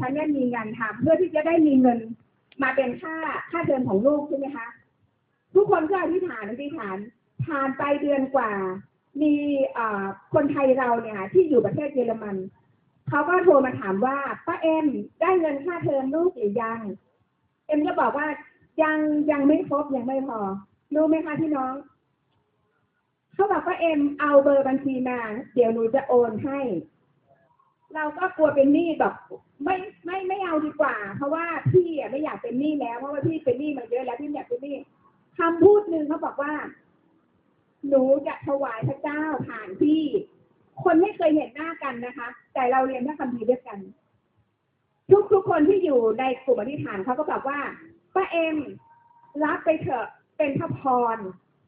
ฉันเนี่ยมีงานทำเพื่อที่จะได้มีเงินมาเป็นค่าค่าเทอมของลูกใช่ไหมคะทุกคนก็อธิษฐานอธิษฐานผ่านไปเดือนกว่า มีคนไทยเราเนี่ยที่อยู่ประเทศเยอรมันเขาก็โทรมาถามว่าป้าเอ็มได้เงินค่าเทอมลูกหรือยัง เอ็มก็บอกว่ายังยังไม่ครบยังไม่พอ รู้ไหมคะพี่น้องเขาบอกว่าเอ็มเอาเบอร์บัญชีมา เดี๋ยวหนูจะโอนให้ เราก็กลัวเป็นหนี้แบบไม่ไม่ไม่เอาดีกว่า เพราะว่าพี่อะไม่อยากเป็นหนี้แล้วเพราะว่าพี่เป็นหนี้มาเยอะแล้วพี่ไม่อยากเป็นหนี้คำพูดหนึ่งเขาบอกว่า หนูจะถวายพระเจ้าผ่านพี่ คนไม่เคยเห็นหน้ากันนะคะ แต่เราเรียนพระคัมภีร์ด้วยกัน ทุกทุกคนที่อยู่ในกลุ่มอธิษฐานเขาก็บอกว่าป้าเอ็มรับไปเถอะเป็นพระพร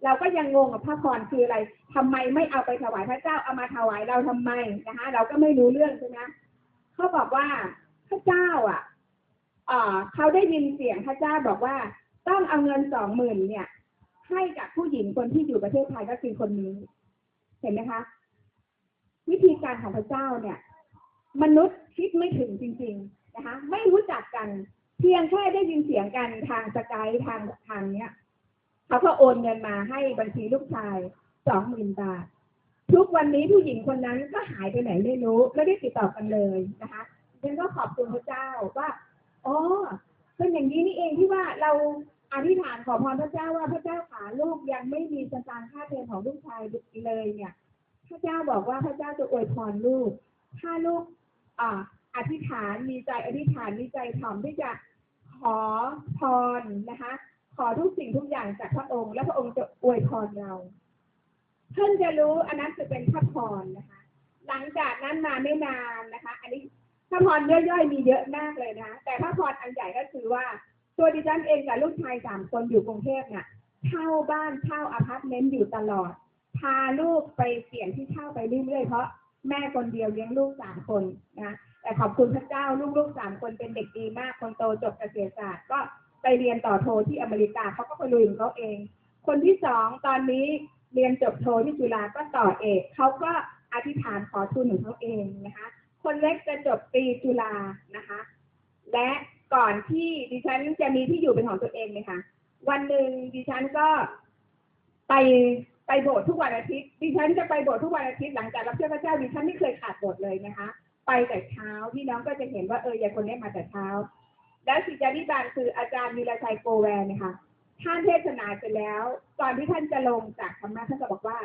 เราก็ยังงงกับพระพรคืออะไรทำไมไม่เอาไปถวายพระเจ้าเอามาถวายเราทำไมนะคะ เราก็ไม่รู้เรื่องใช่ไหมเขาบอกว่าพระเจ้าอะเออเขาได้ยินเสียงพระเจ้าบอกว่า ต้องเอาเงินสองหมื่นเนี่ย ให้กับผู้หญิงคนที่อยู่ประเทศไทยก็คือคนนี้ เห็นไหมคะ วิธีการของพระเจ้าเนี่ย มนุษย์คิดไม่ถึงจริง ๆ นะคะ ไม่รู้จักกัน เพียงแค่ได้ยินเสียงกันทางสกายทางทางเนี้ย เขาก็โอนเงินมาให้บัญชีลูกชายสองหมื่นบาท ทุกวันนี้ผู้หญิงคนนั้นก็หายไปไหนไม่รู้ ไม่ได้ติดต่อกันเลยนะคะฉันก็ขอบคุณพระเจ้าว่าอ๋อเป็นอย่างนี้นี่เองที่ว่าเราอธิษฐานขอพรพระเจ้าว่าพระเจ้าขาลูกยังไม่มีสตางค์ค่าเทอมของลูกชายเลยเนี่ย พระเจ้าบอกว่าพระเจ้าจะอวยพรลูก ถ้าลูกอ่าอธิษฐานมีใจอธิษฐานมีใจถ่อมที่จะขอพรนะคะ ขอทุกสิ่งทุกอย่างจากพระองค์ และพระองค์จะอวยพรเรา เพิ่งจะรู้อันนั้นจะเป็นพระพรนะคะ หลังจากนั้นมาไม่นานนะคะ อันนี้พระพรย่อยๆมีเยอะมากเลยนะคะแต่พระพรอันใหญ่ก็คือว่า ตัวดิฉันเองกับลูกชายสามคนอยู่กรุงเทพเนี่ยเช่าบ้านเช่าอพาร์ตเมนต์อยู่ตลอด พาลูกไปเปลี่ยนที่เช่าไปเรื่อยๆเพราะแม่คนเดียวเลี้ยงลูกสามคนนะแต่ขอบคุณพระเจ้าลูกๆสามคนเป็นเด็กดีมากคนโตจบเกษตรศาสตร์ก็ ไปเรียนต่อโทที่อเมริกาเขาก็ไปลุยของเขาเอง คนที่สองตอนนี้เรียนจบโทที่จุฬาก็ต่อเอกเขาก็อธิษฐานขอทุนของเขาเองนะคะ คนเล็กจะจบตรีจุฬานะคะ และก่อนที่ดิฉันจะมีที่อยู่เป็นของตัวเองเนี่ยค่ะ วันหนึ่งดิฉันก็ไปไปโบสถ์ทุกวันอาทิตย์ ดิฉันจะไปโบสถ์ทุกวันอาทิตย์หลังจากรับเชื่อพระเจ้าดิฉันไม่เคยขาดโบสถ์เลยนะคะ ไปแต่เช้าพี่น้องก็จะเห็นว่าเออยายคนนี้มาแต่เช้า และศิษยาธิบาลคืออาจารย์มีรชัยโกแวนนะคะท่านเทศนาเสร็จแล้วก่อนที่ท่านจะลงจากธรรมะท่านก็บอกว่า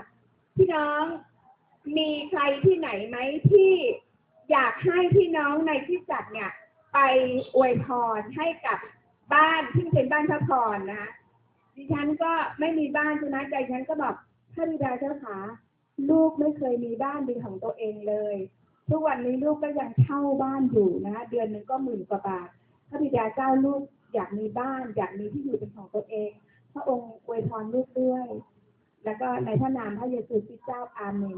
พี่น้องมีใครที่ไหนไหมที่อยากให้พี่น้องในคริดจักรเนี่ย ไปอวยพรให้กับบ้านที่เป็นบ้านพระพรนะดิฉันก็ไม่มีบ้านใช่ไหมใจฉันก็บอกท่านบิดาเจ้าขาลูกไม่เคยมีบ้านเป็นของตัวเองเลย ทุกวันนี้ลูกก็ยังเช่าบ้านอยู่นะคะเดือนหนึ่งก็หมื่นกว่าบาท พระบิดาเจ้าลูกอยากมีบ้าน อยากมีที่อยู่เป็นของตัวเอง พระองค์อวยพรลูกด้วย แล้วก็ในพระนามพระเยซูคริสต์เจ้าอาเมน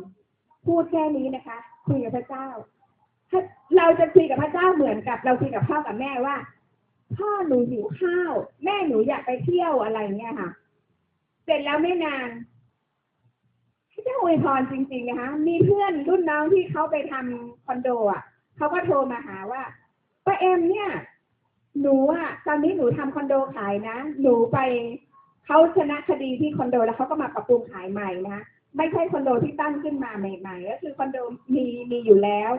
พูดแค่นี้นะคะ คุยกับพระเจ้าถ้าเราจะคุยกับพระเจ้าเหมือนกับ เราคุยกับพ่อกับแม่ว่า พ่อหนูหิวข้าว แม่หนูอยากไปเที่ยวอะไรเงี้ยค่ะ เสร็จแล้วไม่นานพระเจ้าอวยพรจริงๆนะคะมีเพื่อนรุ่นน้องที่เขาไปทำคอนโดอะเขาก็โทรมาหาว่าป้าเอ็มเนี่ย หนูอะตอนนี้หนูทำคอนโดขายนะ หนูไปเขาชนะคดีที่คอนโดแล้วเขาก็มาปรับปรุงขายใหม่นะไม่ใช่คอนโดที่ตั้งขึ้นมาใหม่ ๆ ก็คือคอนโดมีมีอยู่แล้ว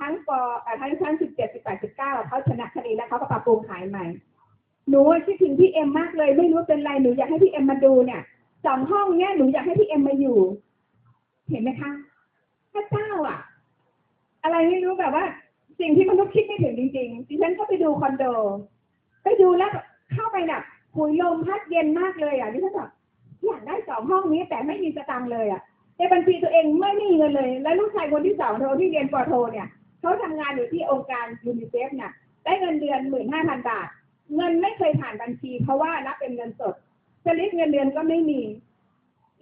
ทั้งปอเอ่อทั้งชั้นสิบเจ็ดสิบแปดสิบเก้าเขาชนะคดีแล้วเขาก็ปรับปรุงขายใหม่ หนูคิดถึงพี่เอ็มมากเลย ไม่รู้เป็นไรหนูอยากให้พี่เอ็มมาดูเนี่ยสองห้องเนี้ยหนูอยากให้พี่เอ็มมาอยู่ เห็นไหมคะพระเจ้าอะ อะไรไม่รู้แบบว่า สิ่งที่มนุษย์คิดไม่ถึงจริงๆดิฉันก็ไปดูคอนโด ไปดูแล้วเข้าไปแบบหุยลมพัดเย็นมากเลยอะดิฉันแบบอยากได้สองห้องนี้แต่ไม่มีสตังค์เลยอะในบัญชีตัวเองไม่มีเงินเลย แล้วลูกชายคนที่สองโทที่เรียนปอโทเนี่ยเขาทำงานอยู่ที่องค์การยูนิเซฟเนี่ยได้เงินเดือนหมื่นห้าพันบาท เงินไม่เคยผ่านบัญชี เพราะว่ารับเป็นเงินสดสลิปเงินเดือนก็ไม่มี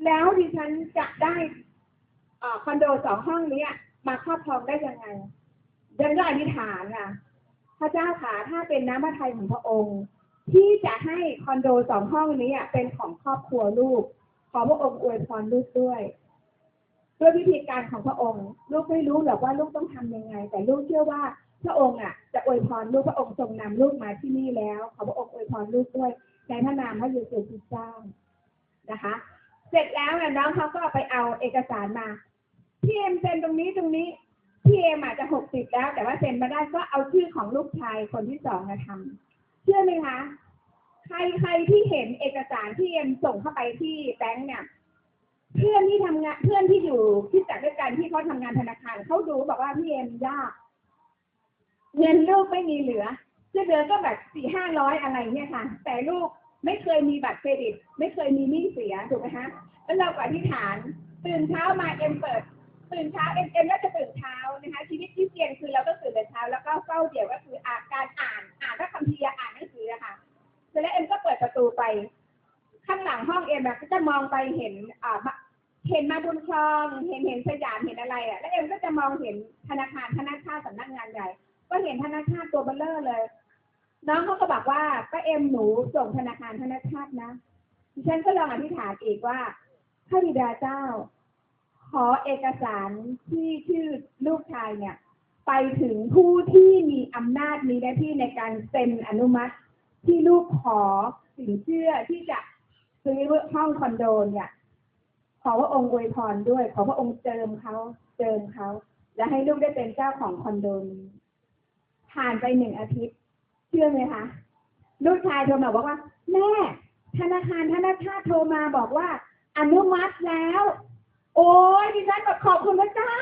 แล้วดิฉันจะได้อคอนโดสองห้องเนี้ยมาครอบครองได้ยังไง ดินก็อธิษฐานค่ะ พระเจ้าขาถ้าเป็นน้ำพระทัยของพระองค์ ที่จะให้คอนโดสองห้องนี้เป็นของครอบครัวลูก ขอพระองค์อวยพรลูกด้วยด้วยวิธีการของพระองค์ ลูกไม่รู้หรอกว่าลูกต้องทำยังไง แต่ลูกเชื่อว่าพระองค์อะ จะอวยพรลูกพระองค์ทรงนำลูกมาที่นี่แล้ว ขอพระองค์อวยพรลูกด้วยในพระนามพระเยซูคริสต์เจ้านะคะ เสร็จแล้วเนี่ยน้องเขาก็ไปเอาเอกสารมาพี่เอ็มเซ็นตรงนี้ตรงนี้ พี่เอ็มอาจจะหกสิบแล้ว แต่ว่าเซ็นมาได้ก็เอาชื่อของลูกชายคนที่สองมาทำเชื่อไหมคะ ใครใครที่เห็นเอกสารที่เอ็มส่งเข้าไปที่แบงค์เนี่ย เพื่อนที่ทำงานเพื่อนที่อยู่ที่จัดด้วยกันที่เขาทำงานธนาคารเขาดูบอกว่าพี่เอ็มยากเงินลูกไม่มีเหลือเพื่อเดือนก็แบบสี่ห้าร้อยอะไรเนี่ยค่ะ แต่ลูกไม่เคยมีบัตรเครดิต ไม่เคยมีหนี้เสียถูกไหมคะแล้วเราก็อธิษฐานตื่นเช้ามาเอ็มเปิด ตื่นเช้าเอ็มเอ็มก็จะตื่นเช้านะคะ ชีวิตที่เสี่ยงคือเราต้องตื่นแต่เช้า แล้วก็เฝ้าเดี่ยวก็คืออาการอ่านอ่านพระคัมภีร์อ่านหนังสืออะคะเสร็จแล้วเอ็มก็เปิดประตูไป ข้างหลังห้องเอ็มแบบก็จะมองไปเห็นอ่าเห็นมาบุญคลองเห็นเห็นสยามเห็นอะไรอะ แล้วเอ็มก็จะมองเห็นธนาคารธนาคารสำนักงานใหญ่ก็เห็นธนาคารตัวเบลเลอร์เลย น้องเขาก็บอกว่าป้าเอ็มหนูส่งธนาคารธนาคารนะดิฉันก็ลองอธิษฐานอีกว่าพระบิดาเจ้า ขอเอกสารที่ชื่อลูกชายเนี่ย ไปถึงผู้ที่มีอำนาจมีหน้าที่ในการเซ็นอนุมัติ ที่ลูกขอสินเชื่อที่จะซื้อห้องคอนโดเนี่ย ขอพระองค์อวยพรด้วย ขอพระองค์เจิมเขาเจิมเขาและให้ลูกได้เป็นเจ้าของคอนโดนี้ผ่านไปหนึ่งอาทิตย์ เชื่อไหมคะลูกชายโทรมาบอกว่า แม่ธนาคารธนาคารโทรมาบอกว่า อนุมัติแล้ว โอ้ยดิฉันแบบขอบคุณพระเจ้า